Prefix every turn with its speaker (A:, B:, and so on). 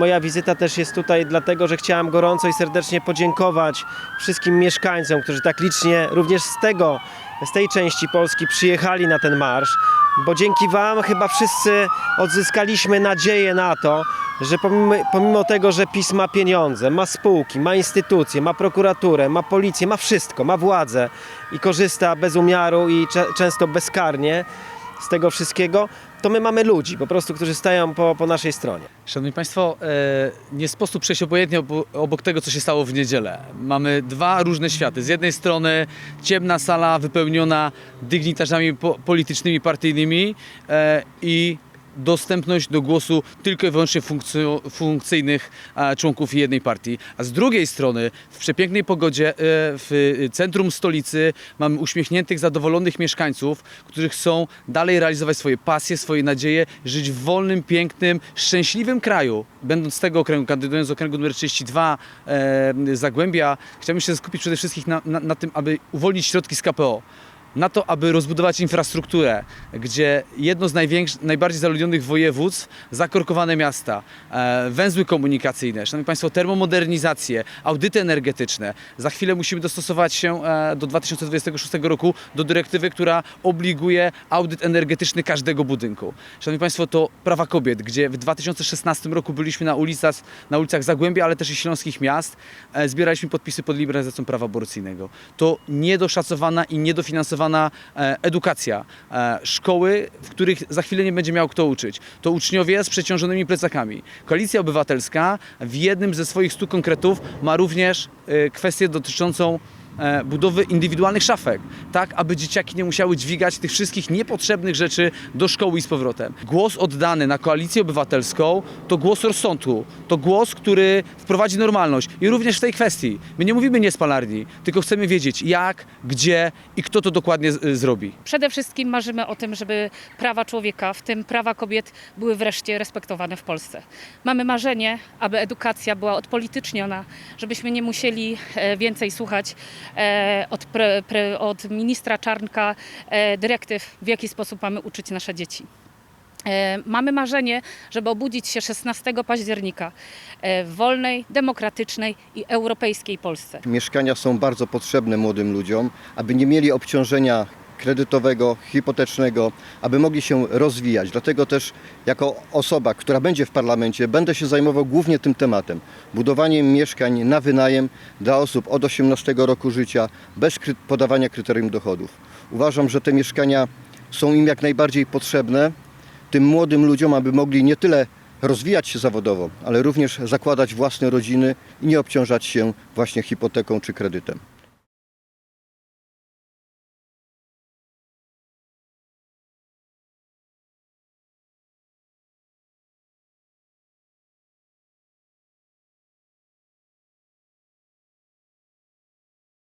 A: Moja wizyta też jest tutaj dlatego, że chciałam gorąco i serdecznie podziękować wszystkim mieszkańcom, którzy tak licznie również z tego, z tej części Polski przyjechali na ten marsz, bo dzięki Wam chyba wszyscy odzyskaliśmy nadzieję na to, że pomimo, pomimo tego, że PiS ma pieniądze, ma spółki, ma instytucje, ma prokuraturę, ma policję, ma wszystko, ma władzę i korzysta bez umiaru i często bezkarnie z tego wszystkiego, to my mamy ludzi po prostu, którzy stają po, po naszej stronie.
B: Szanowni Państwo, e, nie sposób przejść obojętnie obo- obok tego, co się stało w niedzielę. Mamy dwa różne światy. Z jednej strony ciemna sala wypełniona dygnitarzami po- politycznymi, partyjnymi e, i dostępność do głosu tylko i wyłącznie funkcyjnych członków jednej partii. A z drugiej strony w przepięknej pogodzie e, w centrum stolicy mamy uśmiechniętych, zadowolonych mieszkańców, którzy chcą dalej realizować swoje pasje, swoje nadzieje, żyć w wolnym, pięknym, szczęśliwym kraju. Będąc z tego okręgu, kandydując z okręgu numer 32 e, Zagłębia, chciałbym się skupić przede wszystkim na, na, na tym, aby uwolnić środki z KPO na to, aby rozbudować infrastrukturę, gdzie jedno z najbardziej zaludnionych województw, zakorkowane miasta, e, węzły komunikacyjne, szanowni Państwo, termomodernizację, audyty energetyczne. Za chwilę musimy dostosować się e, do 2026 roku do dyrektywy, która obliguje audyt energetyczny każdego budynku. Szanowni Państwo, to prawa kobiet, gdzie w 2016 roku byliśmy na ulicach, na ulicach Zagłębia, ale też i śląskich miast, e, zbieraliśmy podpisy pod liberalizacją prawa aborcyjnego. To niedoszacowana i niedofinansowana e, edukacja, e, szkoły, w których za chwilę nie będzie miał kto uczyć. To uczniowie z przeciążonymi plecakami. Koalicja Obywatelska w jednym ze swoich stu konkretów ma również e, kwestię dotyczącą budowy indywidualnych szafek, tak aby dzieciaki nie musiały dźwigać tych wszystkich niepotrzebnych rzeczy do szkoły i z powrotem. Głos oddany na koalicję obywatelską to głos rozsądku, to głos, który wprowadzi normalność i również w tej kwestii. My nie mówimy nie spalarni, tylko chcemy wiedzieć jak, gdzie i kto to dokładnie z- zrobi.
C: Przede wszystkim marzymy o tym, żeby prawa człowieka, w tym prawa kobiet, były wreszcie respektowane w Polsce. Mamy marzenie, aby edukacja była odpolityczniona, żebyśmy nie musieli e, więcej słuchać e, od, pre, pre, od ministra Czarnka e, dyrektyw, w jaki sposób mamy uczyć nasze dzieci. E, Mamy marzenie, żeby obudzić się 16 października e, w wolnej, demokratycznej i europejskiej Polsce.
D: Mieszkania są bardzo potrzebne młodym ludziom, aby nie mieli obciążenia kredytowego, hipotecznego, aby mogli się rozwijać. Dlatego też jako osoba, która będzie w parlamencie, będę się zajmował głównie tym tematem. Budowaniem mieszkań na wynajem dla osób od 18 roku życia bez podawania kryterium dochodów. Uważam, że te mieszkania są im jak najbardziej potrzebne, tym młodym ludziom, aby mogli nie tyle rozwijać się zawodowo, ale również zakładać własne rodziny i nie obciążać się właśnie hipoteką czy kredytem.